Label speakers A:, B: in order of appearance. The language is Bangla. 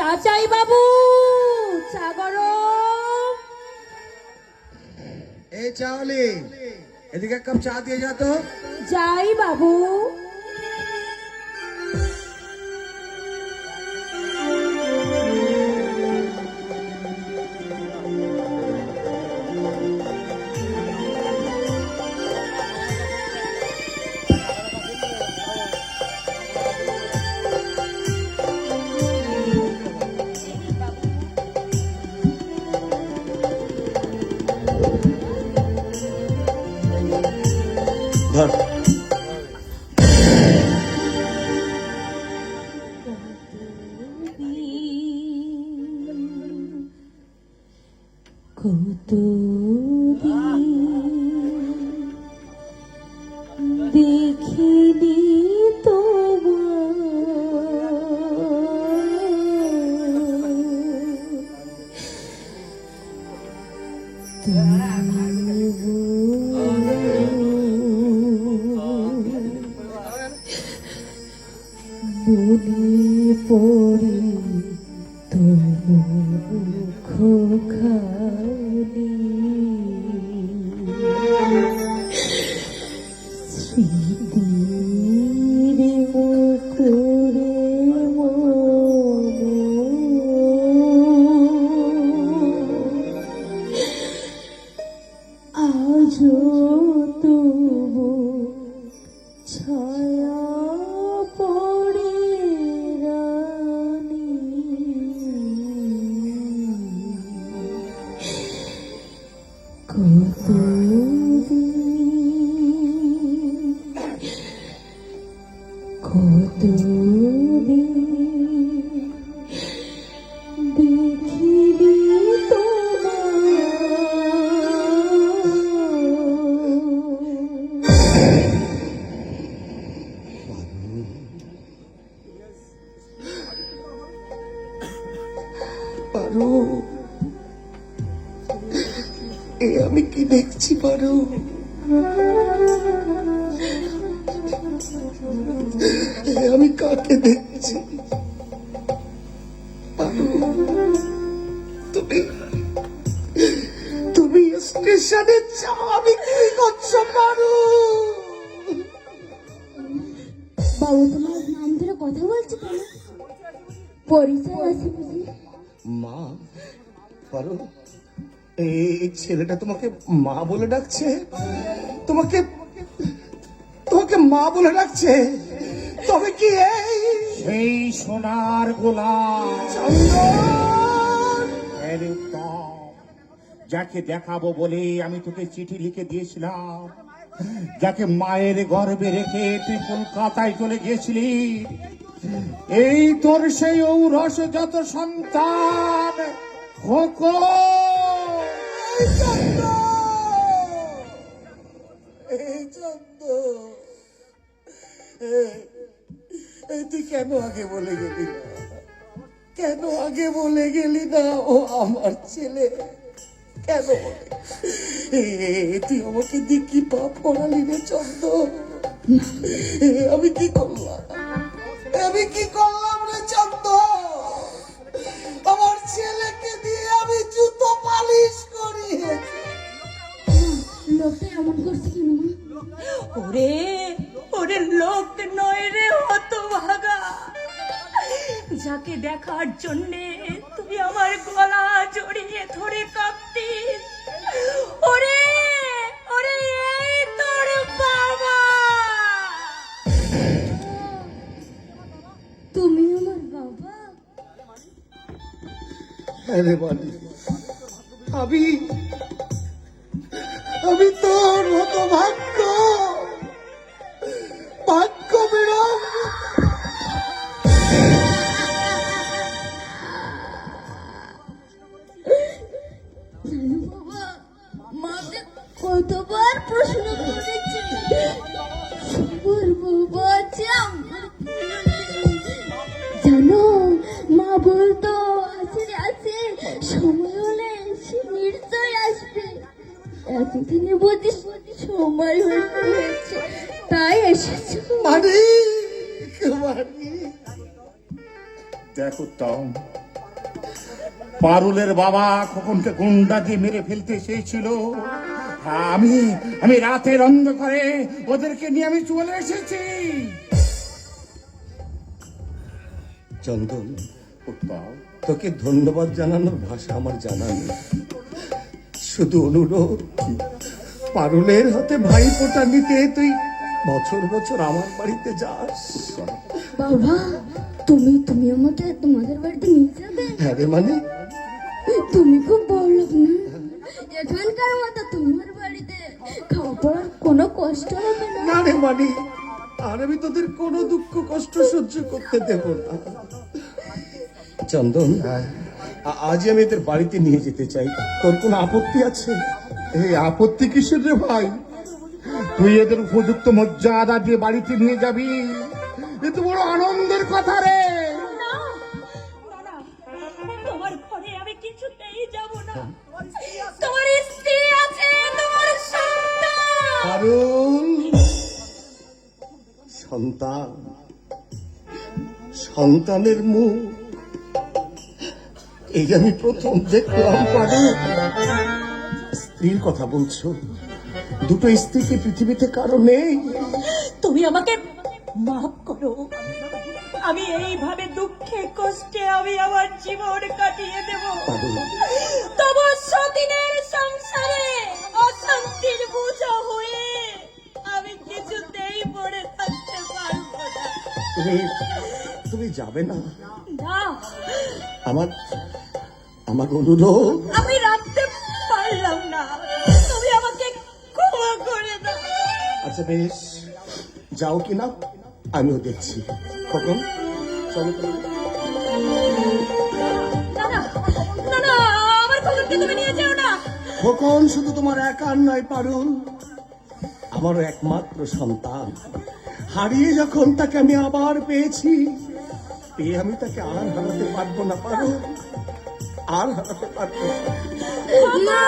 A: চা চাই বাবু চা গরম
B: এই চাওলি এদিকে এক কাপ চা দিয়ে যা তো।
A: যাই বাবু।
B: ধর।
A: কত দেখিনি মনে পড়ে তোমার খানি স্মৃতির মুখরে আজও তবু ছায়া কত কত
B: এ আমি কি দেখছি পারু? আমি কাকে দেখছি? তুমি তুমি স্টেশনে যাও আমি কি করছ পারো?
A: বাবু তোমার নাম ধরে কথা বলছো কেন? পরিচয় আছে বুঝি?
B: মা পারো এই ছেলেটা তোমাকে মা বলে ডাকছে? তোমাকে তোমাকে মা বলে ডাকছে? তবে কি এই?
C: সেই সোনার! এর যাকে দেখাবো বলে আমি তোকে চিঠি লিখে দিয়েছিলাম। যাকে মায়ের গর্ভে রেখে তুই কলকাতায় চলে গিয়েছিলি। এই তোর সেই ঔরস যত সন্তান খোকো
B: এই চন্দন! এই তুই কেন আগে বলে গেলি কেন আগে বলে গেলি না ও আমার ছেলে কেন তুই আমাকে দিয়ে কি পাপ করালি রে চন্দন এ, আমি কি করলাম আমি কি করলাম রে চন্দন
A: লোকটা এমন করছে কেন
D: ওরে ওরে লোক নয় রে হত ভাগা যাকে দেখার জন্যে তুই আমার গলা জড়িয়ে ধরে কাঁপতিস ওরে ওরে এই তোর বাবা।
A: তুমি আমার বাবা?
B: আরে বালি আমি আমি তোর মতো ভাগ্য।
A: এতদিনে বুঝিস সময় হয়েছে তাই এসেছ।
C: দেখ উত্তম পারুলের বাবা খোকনকে গুন্ডা দিয়ে মেরে ফেলতে চেয়েছিল আমি আমি রাতের অন্ধকারে ওদেরকে নিয়ে আমি চলে এসেছি।
B: চন্দন তোকে ধন্যবাদ জানানোর ভাষা আমার জানা নেই। শুধু অনুরোধ পারুলের হাতে ভাই ফোটা নিতে তুই বছর বছর আমার বাড়িতে যাস।
D: বাবা তুমি তুমি আমাকে তোমাদের বাড়িতে নিয়ে যাবে?
B: হ্যাঁ রে মানে?
D: তুমি খুব বড় লোক না? এখানকার মতো তোমার বাড়িতে খাওয়া পড়ার কোনো কষ্ট হবে না?
B: না রে মানে আর আমি তোদের কোনো দুঃখ কষ্ট সহ্য করতে দেব না। চন্দন আ- আজ আমি এদের বাড়িতে নিয়ে যেতে চাই। তোর কোনো আপত্তি আছে?
C: এই আপত্তি কিসের রে ভাই? তুই এদের উপযুক্ত মর্যাদা দিয়ে বাড়িতে নিয়ে যাবি? এ তো বড় আনন্দের কথা রে।
A: না না, না, তোমার ঘরে আমি কিছুতেই যাব না। তোমার স্ত্রী আছে তোমার সন্তান।
B: সন্তান। সন্তানের মুখ এই আমি প্রথম দেখলাম পারুল স্ত্রীর কথা বলছো? দুটো স্ত্রী কি পৃথিবীতে কারও নেই?
A: তুমি আমাকে মাফ করো। আমি এইভাবে দুঃখে কষ্টে আমি আমার জীবন কাটিয়ে দেব। তবু সতীনের সংসারে অশান্তির বোঝা হয়ে আমি কিছুতেই পড়ে থাকতে পারব না।
B: যাবে না।
A: না।
B: আমার আমার অনুরোধ।
A: আমি রাখতে পারলাম না। তুমি আমাকে ক্ষমা করে দাও।
B: আচ্ছা বেশ। যাও কিনা আমিও দেখছি। কখন? চলো।
A: না না না না না।
B: খোকন শুধু তোমার একার নয় পারুল? আমারও একমাত্র সন্তান। হারিয়ে যখন তাকে আমি আবার পেয়েছি পেয়ে আমি তাকে আর হারাতে পারব না পারো? আর হারাতে পারব না।